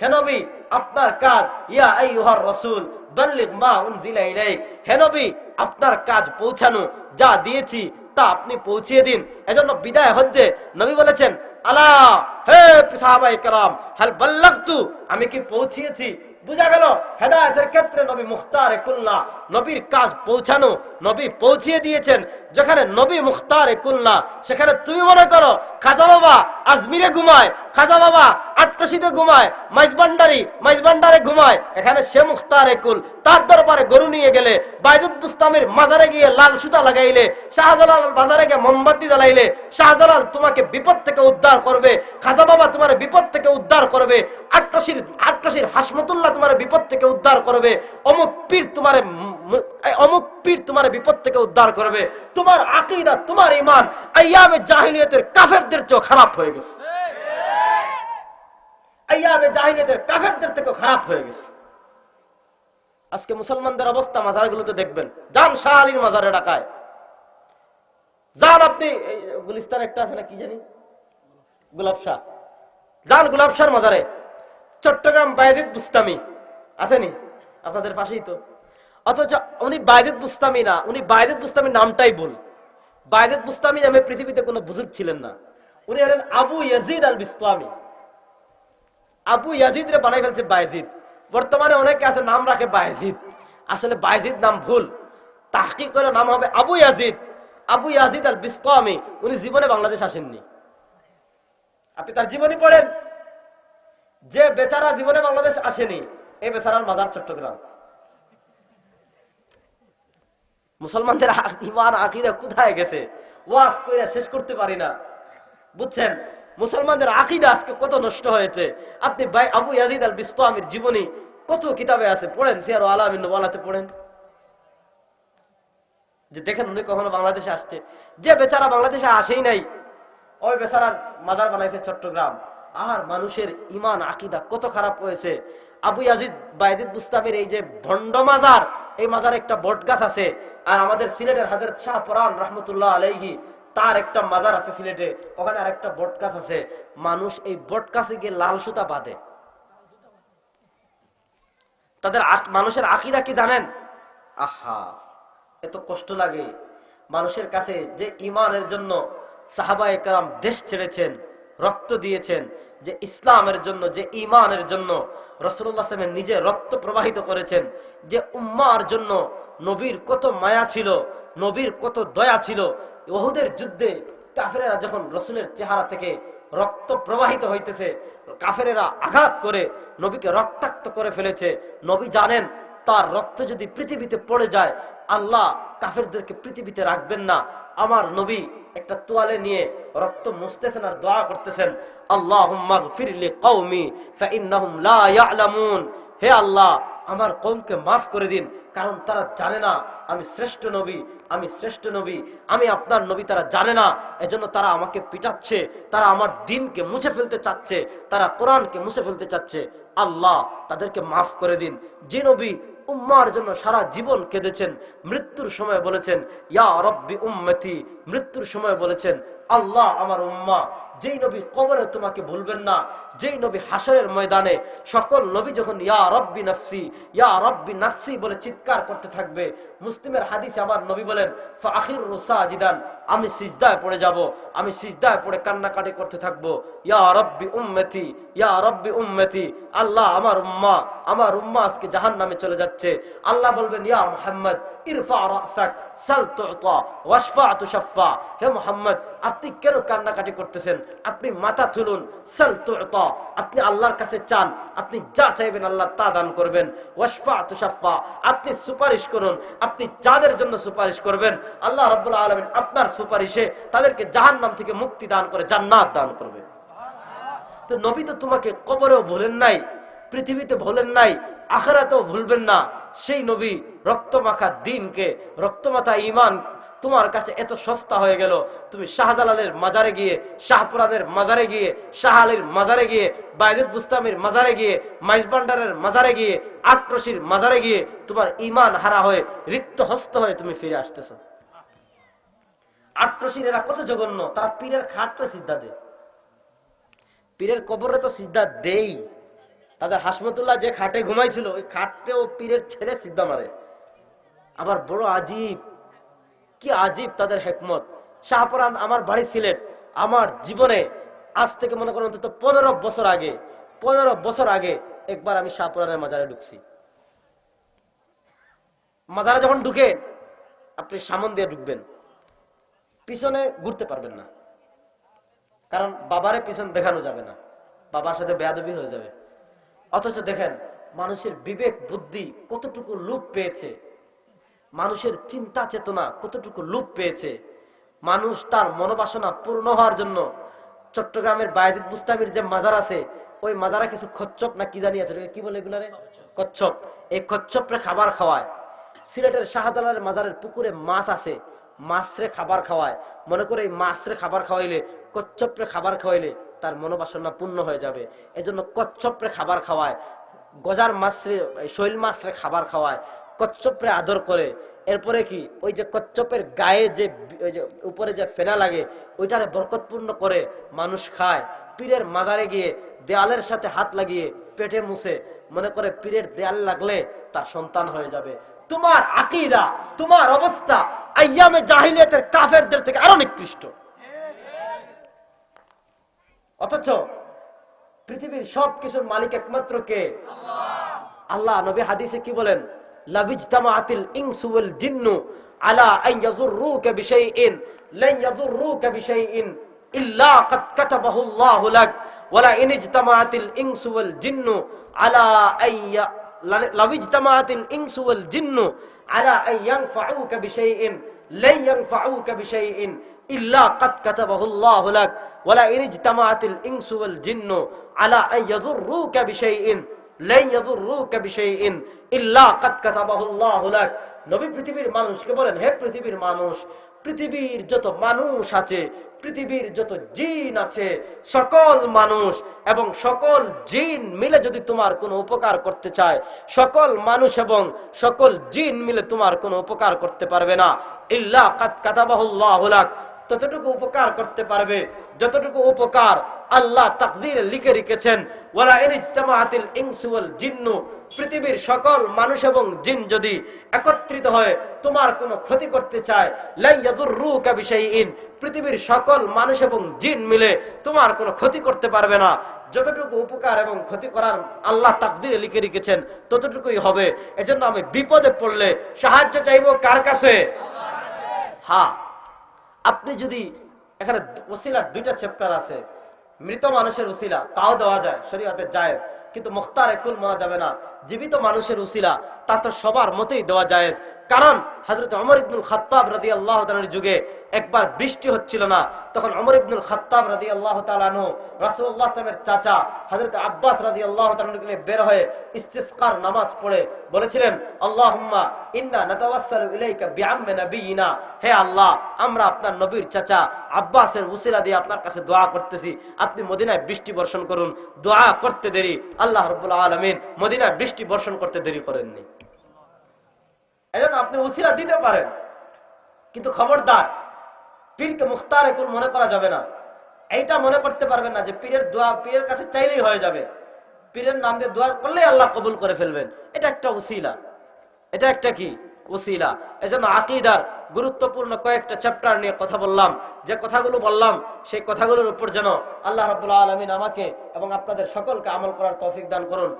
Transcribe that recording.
হে নবী, আপনার কাজ, ইয়া আইয়ুহার রাসূল, বাল্লিগ মা উনজিলা ইলাইক। আপনার কাজ পৌঁছানো, যা দিয়েছি, তা আপনি পৌঁছিয়ে দিন। এজন্য বিদায় হজ্জে, নবী বলেছেন, আলা, হে সাহাবাই কারাম, হাল বাল্লাগতু, আমি কি পৌঁছিয়েছি? বুঝা গেল, হেদায়তের ক্ষেত্রে নবী মুখতার কুল্লা, নবীর কাজ পৌঁছানো, নবী পৌঁছিয়ে দিয়েছেন। যেখানে নবী মুখতার কুল্লা, সেখানে তুমি মনে করো, খাজা বাবা আজমিরে ঘুমায়, খাজা বাবা আটকাশিতে ঘুমায় মাইজবান্ডারি মাইজবান্ডারে ঘুমায়। এখানে সে মুখতার কুল তার দরবারে গরু নিয়ে গেলে, বাইজুদ বুস্তামের মাজারে গিয়ে লাল সুতা লাগাইলে, শাহজালাল বাজারে গিয়ে মোমবাতি জ্বালাইলে, শাহজালাল তোমাকে বিপদ থেকে উদ্ধার করবে, খাজা বাবা তোমার বিপদ থেকে উদ্ধার করবে আটকাশির আটকাশির হাসমতুল্লাহ তোমার বিপদ থেকে উদ্ধার করবে, অমুক পীর তোমার অমুক পীর তোমার বিপদ থেকে উদ্ধার করবে। তোমার আকিদা, তোমার ইমান আইয়ামে জাহিলিয়তের কাফেরদের চেয়েও খারাপ হয়ে গেছে। চট্টগ্রাম বায়াজিদ বুস্তামি। আসেনি? আপনাদের পাশেই তো। অথচ উনি বায়াজিদ বুস্তামি না, উনি বায়াজিদ বুস্তামি নামটাই বল বায়াজিদ বুস্তামি নামে পৃথিবীতে কোনো বুজুর্গ ছিলেন না। উনি হলেন Abu Yazid al Bistami Abu Yazid রে বানাই ফেলছে বায়াজিদ। বর্তমানে অনেকে আছে, নাম রাখে বায়াজিদ। আসলে বায়াজিদ নাম ভুল। তাহকিক করে নাম হবে Abu Yazid. Abu Yazid al Bistami উনি জীবনে বাংলাদেশ আসেননি। আপনি তার জীবনী পড়েন। যে বেচারা জীবনে বাংলাদেশ আসেনি, এই বেচারার মাদার চট্টগ্রাম। মুসলমানদের ইমান, আকিদা কোথায় গেছে? ওয়াজ কইরা শেষ করতে পারি না। বুঝছেন? মুসলমানদের আকিদা আজকে কত নষ্ট হয়েছে? আপনি আবু ইয়াজিদ আল বিস্তামির জীবনী কত কিতাবে আছে পড়েন? সিয়ার আলামিন পড়েন। যে দেখেন উনি কখনো বাংলাদেশে আসছে। যে বেচারা বাংলাদেশে আসেই নাই, ওই বেচারার মাদার বানাইছে চট্টগ্রাম। আর মানুষের ইমান, আকিদা কত খারাপ হয়েছে। আবু ইয়াজিদ বাইজিদ বুস্তামের এই যে ভণ্ড মাজার, এই মাজার একটা বট গাছ আছে। আর আমাদের সিলেটের হাজার শাহ পরান রহমতুল্লাহ আলাইহি তার একটা মাজার আছে সিলেটে, ওখানে আর একটা বট গাছ আছে। মানুষ এই বট গাছে গিয়ে লাল সুতা বাঁধে। তাদের মানুষের আকিদা কি জানেন? আহা, এত কষ্ট লাগে। মানুষের কাছে যে ইমানের জন্য সাহাবা একরাম দেশ ছেড়েছেন, রক্ত দিয়েছেন, যে ইসলামের জন্য, যে ইমানের জন্য রসুল্লাহ আসলামের নিজে রক্ত প্রবাহিত করেছেন, যে উম্মার জন্য নবীর কত মায়া ছিল, নবীর কত দয়া ছিল ওহুদের যুদ্ধে কাফেরেরা যখন রসুলের চেহারা থেকে রক্ত প্রবাহিত হইতেছে, কাফেরেরা আঘাত করে নবীকে রক্তাক্ত করে ফেলেছে। নবী জানেন, তার রক্ত যদি পৃথিবীতে পড়ে যায়, আল্লাহ কাফেরদেরকে পৃথিবীতে রাখবেন না। আমার নবী একটা তোয়ালে নিয়ে রক্ত মুছতেছেন আর দোয়া করতেছেন আল্লাহ হে আল্লাহ আমার কৌমকে মাফ করে দিন, কারণ তারা জানে না, আমি শ্রেষ্ঠ নবী, আমি শ্রেষ্ঠ নবী, আমি আপনার নবী তারা জানে না, এজন্য তারা আমাকে পিটাচ্ছে, তারা আমার দিনকে মুছে ফেলতে চাচ্ছে, তারা কোরআনকে মুছে ফেলতে চাচ্ছে। আল্লাহ তাদেরকে মাফ করে দিন। যে নবী উম্মার জন্য সারা জীবন কেঁদেছেন, মৃত্যুর সময় বলেছেন, ইয়া রব্বি উম্মতি মৃত্যুর সময় বলেছেন, আল্লাহ আমার উম্মা যেই নবী কবরে তোমাকে ভুলবেন না, যেই নবী হাসরের ময়দানে সকল নবী যখন ইয়া রব্বি নাফসি, ইয়া রব্বি নাফসি বলে চিৎকার করতে থাকবে, মুসলিমের হাদিসে আমার নবী বলেন ফাখির রুসাজিদান আমি সিজদায় পড়ে যাব, আমি সিজদায় পড়ে কান্নাকাটি করতে থাকব। ইয়া রব্বি উম্মতি ইয়া রব্বি উম্মতি আল্লাহ আমার উম্মা আমার উম্মা আজকে জাহান নামে চলে যাচ্ছে আল্লাহ বলবেন, ইয়া মুহাম্মদ, ইরফা রাসাক সাল তুতা, ওয়াশফা তুশাফা হে মুহাম্মদ, আপনি কেন কান্নাকাটি করতেছেন? আপনি মাথা তুলুন আপনি আল্লাহর কাছে চান, আপনি যা চাইবেন আল্লাহ তা দান করবেন। ওয়াশফা তুশাফা আপনি সুপারিশ করুন, আপনি যাদের জন্য সুপারিশ করবেন। আল্লাহ রাব্বুল আলামিন আপনার সুপারিশে তাদেরকে জাহান্নাম থেকে মুক্তি দান করে, জান্নাত দান করবে। তো নবী তো তোমাকে কবরেও ভুলেন নাই, পৃথিবীতে ভুলেন নাই, আখেরাতেও ভুলবেন না। সেই নবী রক্তমাখা দিনকে রক্তমাথা ইমান তোমার কাছে এত সস্তা হয়ে গেল। তুমি শাহজালালের মাজারে গিয়ে শাহপুরানের মাজারে গিয়ে শাহ আলীর মাজারে গিয়ে, বাইজুদ বুস্তামির মাজারে গিয়ে, মাইজবান্ডারের মাজারে গিয়ে আটরশির মাজারে গিয়ে তোমার ইমান হারা হয়ে রিক্ত হস্ত হয়ে তুমি ফিরে আসতেছ। আটরশির এরা কত জঘন্য, তারা পীরের খাটটা সিদ্ধা দেয়। পীরের কবরে তো সিদ্ধা দেই। তাদের হাসমতুল্লাহ যে খাটে ঘুমাইছিল, ওই খাটটেও পীরের ছেলে সিদ্ধা মারে। আবার বড় আজীব কি আজীব তাদের হেকমত। শাহপুরান আমার বাড়ি সিলেট। আমার জীবনে আজ থেকে মনে করেন অন্তত পনেরো বছর আগে, পনেরো বছর আগে একবার আমি শাহপুরানের মাজারে ঢুকছি। মাজারে যখন ঢুকে আপনি সামন দিয়ে ঢুকবেন, পিছনে ঘুরতে পারবেন না। কারণ বাবারে পিছন দেখানো যাবে না। বাবার সাথে বেয়াদবি হয়ে যাবে। অথচ দেখেন, মানুষের বিবেক, বুদ্ধি কতটুকু লুপ পেয়েছে। মানুষের চিন্তা চেতনা কতটুকু লুপ পেয়েছে? মানুষ তার মনোবাসনা পূর্ণ হওয়ার জন্য চট্টগ্রামের বায়াজিদ বুস্তামির যে মাজার আছে, ওই মাজারা কিছু কচ্ছপ না কি জানি আছে? কি বলে এগুলারে? কচ্ছপ এই কচ্ছপরে খাবার খাওয়ায়। সিলেটের শাহজালালের মাজারের পুকুরে মাছ আছে, মাছরে খাবার খাওয়ায়। মনে করে এই মাছরে খাবার খাওয়াইলে কচ্ছপরে খাবার খাওয়াইলে তার মনোবাসনা পূর্ণ হয়ে যাবে। এজন্য কচ্ছপরে খাবার খাওয়ায়। গজার মাছরে শৈল মাছরে খাবার খাওয়ায়। কচ্ছপরে আদর করে। এরপরে কি? ওই যে কচ্ছপের গায়ে যে ওই যে উপরে যে ফেনা লাগে, ওইটারে বরকতপূর্ণ করে মানুষ খায়। পীরের মাজারে গিয়ে দেয়ালের সাথে হাত লাগিয়ে পেটে মুছে মনে করে পীরের দেয়াল লাগলে তার সন্তান হয়ে যাবে। তোমার আকিদা, তোমার অবস্থা আইয়ামে জাহিলিয়াতের কাফেরদের থেকে আরও নিকৃষ্ট। অথচ পৃথিবীর সব কিছুর মালিক একমাত্র কে? আল্লাহ, নবী হাদিসে কি বলেন? লাবিজতামাআতিল ইনসু ওয়াল জিন্নু আলা আন ইয়াযুররুকা বিশাইইন লান ইয়াযুররুকা বিশাইইন ইল্লা কাদ কাতাবাহু আল্লাহু লাক ওয়ালা ইন ইজতামাআতিল ইনসু ওয়াল জিন্নু আলা আইয়া লাবিজতামাআতিল ইনসু ওয়াল জিন্নু আলা আন ইয়ানফাউকা বিশাইইন লান ইয়ানফাউকা বিশাইইন ইল্লা কাদ কাতাবাহু আল্লাহু লাক ওয়ালা ইন ইজতামাআতিল ইনসু ওয়াল জিন্নু নবী পৃথিবীর মানুষকে বলেন, হে পৃথিবীর মানুষ, পৃথিবীর যত মানুষ আছে, পৃথিবীর যত জিন আছে, সকল মানুষ এবং সকল জিন মিলে যদি তোমার কোনো উপকার করতে চায়, সকল মানুষ এবং সকল জিন মিলে তোমার কোনো উপকার করতে পারবে না। ইল্লা কাদ কাতাবাহু আল্লাহু লাক। ততটুকু উপকার করতে পারবে, যতটুকু উপকার আল্লাহ তাকদিরে লিখে রেখেছেন, ওয়ালা ইজতামাআতিল ইনসু ওয়াল জিন্নু, পৃথিবীর সকল মানুষ এবং জিন যদি একত্রিত হয়, তোমার কোনো ক্ষতি করতে চায় লা বিশাইইন, পৃথিবীর সকল মানুষ এবং জিন মিলে তোমার কোনো ক্ষতি করতে পারবে না। যতটুকু উপকার এবং ক্ষতি করার আল্লাহ তাকদিরে লিখে রেখেছেন, ততটুকুই হবে। এজন্য আমি বিপদে পড়লে সাহায্য চাইব কার কাছে? হ্যাঁ। আপনি যদি এখানে ওসিলার দুইটা চ্যাপ্টার আছে, মৃত মানুষের উসিলা তাও দেওয়া যায়, শরীয়তে যায় কিন্তু মুখতার একুল মানা যাবে না। জীবিত মানুষের উসিলা তা তো সবার মতেই দেওয়া যায় কারণ হজরত অমর ইবনুল খাত্তাব রাদি আল্লাহ যুগে একবার বৃষ্টি হচ্ছিল না। তখন অমর ইবনুল খাত্তাব রাদি আল্লাহ তালানু চাচা হজরত আব্বাস রাদি আল্লাহ বের হয়ে ইস্তিসকার নামাজ পড়ে বলেছিলেন, আল্লাহুম্মা ইন্না হে আল্লাহ, আমরা আপনার নবীর চাচা আব্বাসের উসিলা দিয়ে আপনার কাছে দোয়া করতেছি। আপনি মদিনায় বৃষ্টি বর্ষণ করুন। দোয়া করতে দেরি। আল্লাহ রাব্বুল আলামিন মদিনায় বৃষ্টি বর্ষণ করতে দেরি করেননি। এজন্য আপনি উসিলা দিতে পারেন। কিন্তু খবরদার, পীরকে মুখতার একুল মনে করা যাবে না। এইটা মনে করতে পারবেন না যে পীরের দোয়া পীরের কাছে চাইলেই হয়ে যাবে। পীরের নাম দিয়ে দোয়া করলেই আল্লাহ কবুল করে ফেলবেন। এটা একটা উসিলা এটা একটা কি? উসিলা এজন্য আকিদার গুরুত্বপূর্ণ কয়েকটা চ্যাপ্টার নিয়ে কথা বললাম। যে কথাগুলো বললাম, সেই কথাগুলোর উপর যেন আল্লাহ রাব্বুল আলামিন আমাকে এবং আপনাদের সকলকে আমল করার তৌফিক দান করুন।